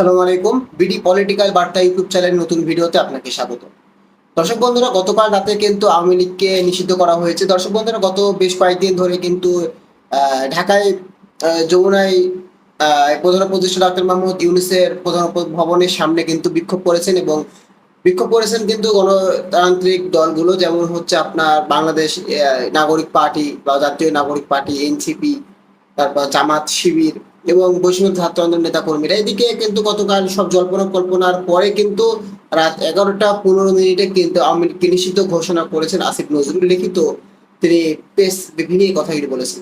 আসসালামু আলাইকুম। BD political বার্তা ইউটিউব চ্যানেল নতুন ভিডিওতে আপনাকে স্বাগত। দর্শক বন্ধুরা, গতকাল রাতে কিন্তু আওয়ামী লীগকে নিষিদ্ধ করা হয়েছে। দর্শক বন্ধুরা, গত বেশ কয়েকদিন ধরে কিন্তু ঢাকায় যমুনায় প্রধান উপদেষ্টা ডাক্তার মাহমুদ ইউনুসের প্রধান ভবনের সামনে কিন্তু বিক্ষোভ করেছেন এবং বিক্ষোভ করেছেন কিন্তু গণতান্ত্রিক দলগুলো, যেমন হচ্ছে আপনার বাংলাদেশ নাগরিক পার্টি বা জাতীয় নাগরিক পার্টি, এনসিপি, তারপর জামাত শিবির এবং বৈষম্য ছাত্র নেতা কর্মীরা এদিকে কিন্তু গতকাল সব জল্পনা কল্পনার পরে কিন্তু রাত এগারোটা পনেরো মিনিটে কিন্তু আওয়ামী নিষিদ্ধ ঘোষণা করেছেন আসিফ নজরুল লিখিত। তিনি প্রেস বিভিন্ন কথাগুলি বলেছেন।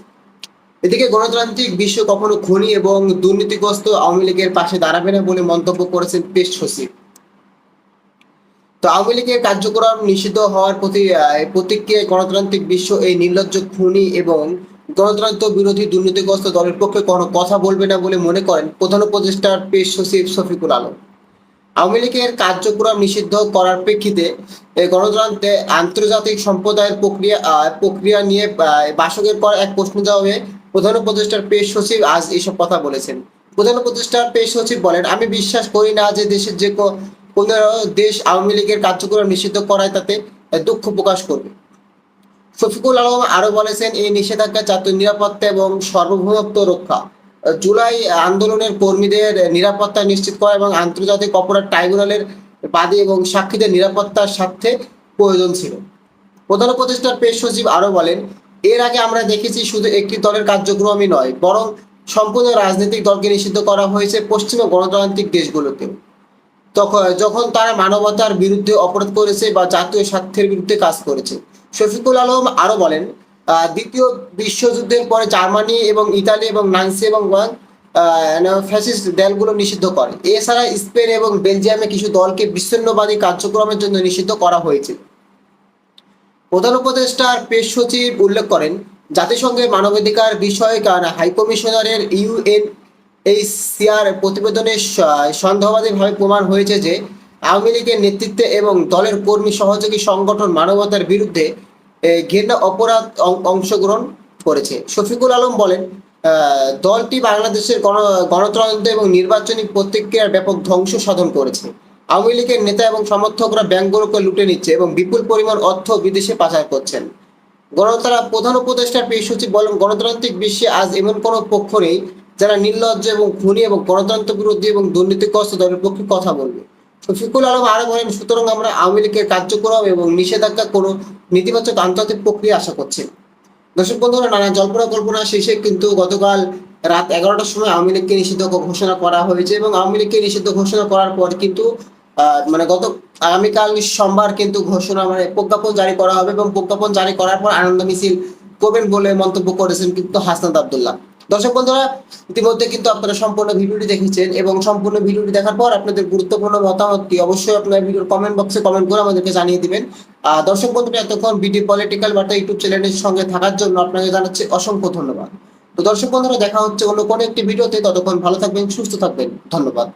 এদিকে গণতান্ত্রিক বিশ্ব কখনো খনি এবং দুর্নীতিগ্রস্ত আওয়ামী লীগের পাশে দাঁড়াবে না বলে মন্তব্য করেছেন পেশ সচিব। তো আওয়ামী লীগের কার্যক্রম নিষিদ্ধ হওয়ার প্রতি প্রতিক্রিয়ায় গণতান্ত্রিক বিশ্ব এই নির্লজ্জ খুনি এবং গণতন্ত্র বিরোধী দুর্নীতিগ্রস্ত দলের পক্ষে কোনো কথা বলবে না বলে মনে করেন প্রধান উপদেষ্টার পেশ সচিব শফিকুল আলম। আওয়ামী লীগের কার্যক্রম নিষিদ্ধ করার প্রেক্ষিতে গণতন্ত্রে আন্তর্জাতিক সম্প্রদায়ের প্রক্রিয়া প্রক্রিয়া নিয়ে বাসকের পর এক প্রশ্ন জবাবে প্রধান উপদেষ্টার পেশ সচিব আজ এসব কথা বলেছেন। প্রধান উপদেষ্টার পেশ সচিব বলেন, আমি বিশ্বাস করি না যে দেশের যে কোনো দেশ আওয়ামী লীগের কার্যক্রম নিষিদ্ধ করায় তাতে দুঃখ প্রকাশ করবে। শফিকুল আলম আরও বলেছেন, এই নিষেধাজ্ঞা জাতীয় নিরাপত্তা এবং সার্বভৌমত্ব রক্ষা। জুলাই আন্দোলনের কর্মীদের নিরাপত্তা নিশ্চিত করা এবং আন্তর্জাতিক অপরাধ ট্রাইব্যুনালের বাদী এবং সাক্ষীদের নিরাপত্তার স্বার্থে প্রয়োজন ছিল। প্রধান উপদেষ্টার পেশ সচিব আরও বলেন, এর আগে আমরা দেখেছি শুধু একটি দলের কার্যক্রমই নয়, বরং সম্পূর্ণ রাজনৈতিক দলকে নিষিদ্ধ করা হয়েছে পশ্চিমা গণতান্ত্রিক দেশগুলোতেও। তখন যখন তারা মানবতার বিরুদ্ধে অপরাধ করেছে বা জাতীয় স্বার্থের বিরুদ্ধে কাজ করেছে। শফিকুল আলম আরও বলেন দ্বিতীয় বিশ্বযুদ্ধের পরে জার্মানি এবং ইতালি এবং নান্সি এবং ফ্যাসিস্ট দলগুলো নিষিদ্ধ করে। এছাড়া স্পেন এবং বেলজিয়ামে কিছু দলকে বিচ্ছিন্নবাদী কার্যক্রমের জন্য নিষিদ্ধ করা হয়েছে। প্রধান উপদেষ্টার পেশ সচিব উল্লেখ করেন, জাতিসংঘের মানবাধিকার বিষয়ক হাইকমিশনারের ইউএন এই সিআর প্রতিবেদনে সন্দেহবাদীভাবে প্রমাণ হয়েছে যে আওয়ামী লীগের নেতৃত্বে এবং দলের কর্মী সহযোগী সংগঠন মানবতার বিরুদ্ধে ঘৃণা অপরাধ অংশগ্রহণ করেছে। শফিকুল আলম বলেন দলটি বাংলাদেশের গণ গণতন্ত্র এবং নির্বাচনী প্রতিক্রিয়ার ব্যাপক ধ্বংস সাধন করেছে। আওয়ামী লীগের নেতা এবং সমর্থকরা ব্যাংকগুলোকে লুটে নিচ্ছে এবং বিপুল পরিমাণ অর্থ বিদেশে পাচার করছেন। গণতারা প্রধান উপদেষ্টার পেশ সচিব বলেন, গণতান্ত্রিক বিশ্বে আজ এমন কোনো পক্ষ নেই যারা নির্লজ্জ এবং খুনি এবং গণতন্ত্র বিরোধী এবং দুর্নীতিগ্রস্ত দলের পক্ষে কথা বলবে। শফিকুল আলম আরও বলেন, সুতরাং আমরা আওয়ামী লীগের কার্যক্রম এবং নিষেধাজ্ঞা কোনো নেতিবাচক আন্তর্জাতিক প্রক্রিয়া আশা করছি দর্শক বন্ধুরা, নানা জল্পনা কল্পনা শেষে কিন্তু গতকাল রাত এগারোটার সময় আওয়ামী লীগকে নিষিদ্ধ ঘোষণা করা হয়েছে এবং আওয়ামী লীগকে নিষিদ্ধ ঘোষণা করার পর কিন্তু মানে গত আগামীকাল সোমবার কিন্তু ঘোষণা মানে প্রজ্ঞাপন জারি করা হবে এবং প্রজ্ঞাপন জারি করার পর আনন্দ মিছিল করবেন বলে মন্তব্য করেছেন কিন্তু হাসনাত আব্দুল্লাহ। দর্শক বন্ধুরা, ইতিমধ্যে কিন্তু আপনারা সম্পূর্ণ ভিডিওটি দেখেছেন এবং সম্পূর্ণ ভিডিওটি দেখার পর আপনাদের গুরুত্বপূর্ণ মতামতটি অবশ্যই আপনার ভিডিওর কমেন্ট বক্সে কমেন্ট করে আমাদেরকে জানিয়ে দিবেন। দর্শক বন্ধুরা, এতক্ষণ বিডি পলিটিক্যাল বার্তা ইউটিউব চ্যানেলের সঙ্গে থাকার জন্য আপনাকে জানাচ্ছি অসংখ্য ধন্যবাদ। তো দর্শক বন্ধুরা, দেখা হচ্ছে অন্য কোনো একটি ভিডিওতে, ততক্ষণ ভালো থাকবেন, সুস্থ থাকবেন, ধন্যবাদ।